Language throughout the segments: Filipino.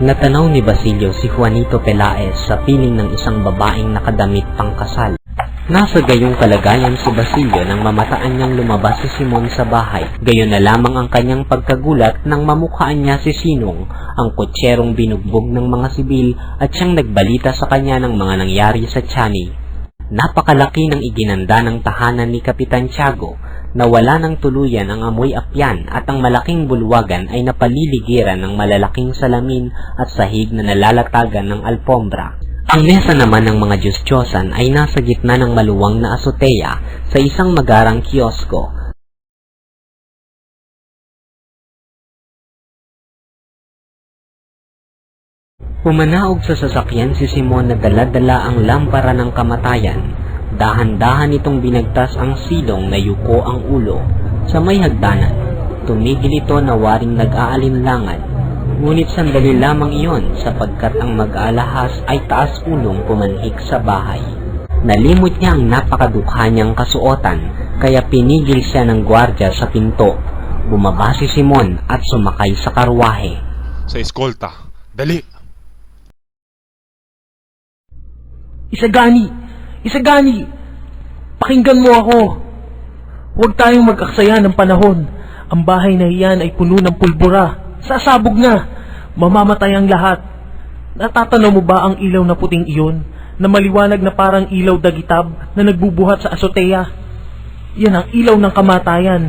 Natanaw ni Basilio si Juanito Pelaez sa piling ng isang babaeng nakadamit pangkasal. Nasa gayong kalagayan si Basilio nang mamataan niyang lumabas si Simon sa bahay. Gayon na lamang ang kanyang pagkagulat nang mamukhaan niya si Sinong, ang kutserong binugbog ng mga sibil at siyang nagbalita sa kanya ng mga nangyari sa Chani. Napakalaki ng iginanda ng tahanan ni Kapitan Tiago na wala ng tuluyan ang amoy apyan at ang malaking bulwagan ay napaliligiran ng malalaking salamin at sahig na nalalatagan ng alpombra. Ang mesa naman ng mga Diyos-Diyosan ay nasa gitna ng maluwang na azotea sa isang magarang kiosko Pumanaog sa sasakyan si Simon na dala-dala ang lampara ng kamatayan. Dahan-dahan itong binagtas ang silong na yuko ang ulo. Sa may hagdanan, tumigil ito na waring nag-aalinlangan. Ngunit sandali lamang iyon sapagkat ang mag-alahas ay taas ulong pumanhik sa bahay. Nalimot niya ang napakadukha niyang kasuotan kaya pinigil siya ng gwardya sa pinto. Bumaba si Simon at sumakay sa karwahe. Sa eskolta. Dali. Isagani! Isagani! Pakinggan mo ako! Huwag tayong mag-aksaya ng panahon. Ang bahay na iyan ay puno ng pulbura. Sasabog na! Mamamatay ang lahat. Natatanaw mo ba ang ilaw na puting iyon na maliwanag na parang ilaw dagitab na nagbubuhat sa azotea? Yan ang ilaw ng kamatayan.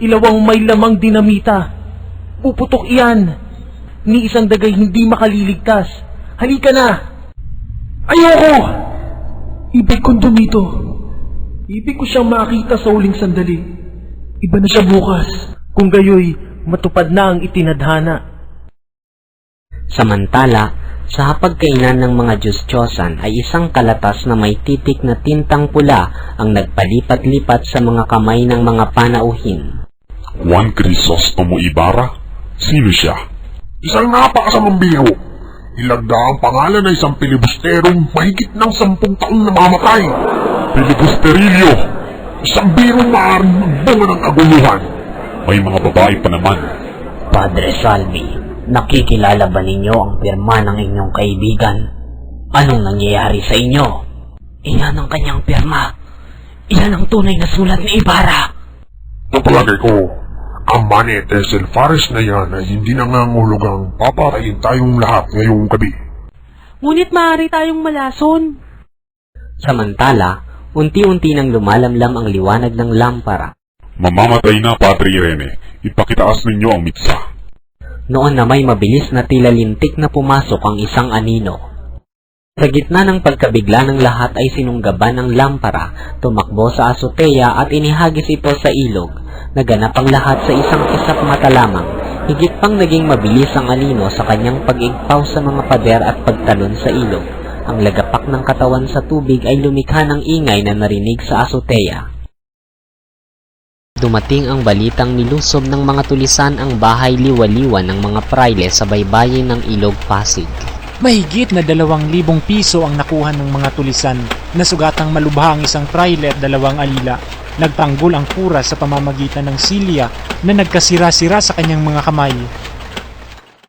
Ilaw ang may lamang dinamita. Puputok iyan. Ni isang dagay hindi makaliligtas. Halika na! Ayoko! Ibig kong dumito. Ibig ko siyang makita sa uling sandali. Iba na siya bukas. Kung gayoy, matupad na ang itinadhana. Samantala, sa hapagkainan ng mga Diyos-Diyosan ay isang kalatas na may titik na tintang pula ang nagpalipat-lipat sa mga kamay ng mga panauhin. Juan Crisostomo Ibarra? Sino siya? Isang napakasamang biro. Ilagda ang pangalan ng isang pilibusterong mahigit ng sampung taon na mamatay. Pilibusterilyo! Isang birong maaaring magbunga ng aguluhan. May mga babae pa naman. Padre Salvi, nakikilala ba ninyo ang pirma ng inyong kaibigan? Anong nangyayari sa inyo? Iyan ang kanyang pirma. Iyan ang tunay na sulat ni Ibarra. Napalagay ko, ang Manny Tesel Fares na yan ay hindi nangangulugang papatayin tayong lahat ngayong gabi. Ngunit maaari tayong malason. Samantala, unti-unti nang lumalamlam ang liwanag ng lampara. Mamamatay na, Padre Irene. Ipakitaas ninyo ang mitsa. Noon na may mabilis na tila lintik na pumasok ang isang anino. Sa gitna ng pagkabigla ng lahat ay sinunggaban ng lampara, tumakbo sa azotea at inihagis ito sa ilog. Naganap ang lahat sa isang kisap mata lamang. Higit pang naging mabilis ang anino sa kanyang pag-igpaw sa mga pader at pagtalon sa ilog. Ang lagapak ng katawan sa tubig ay lumikha ng ingay na narinig sa azotea. Dumating ang balitang nilusob ng mga tulisan ang bahay liwaliwan ng mga praile sa baybayin ng Ilog Pasig. Mahigit na dalawang libong piso ang nakuha ng mga tulisan na sugatang malubha ang isang trailer at dalawang alila. Nagtanggol ang kura sa pamamagitan ng silya na nagkasira-sira sa kanyang mga kamay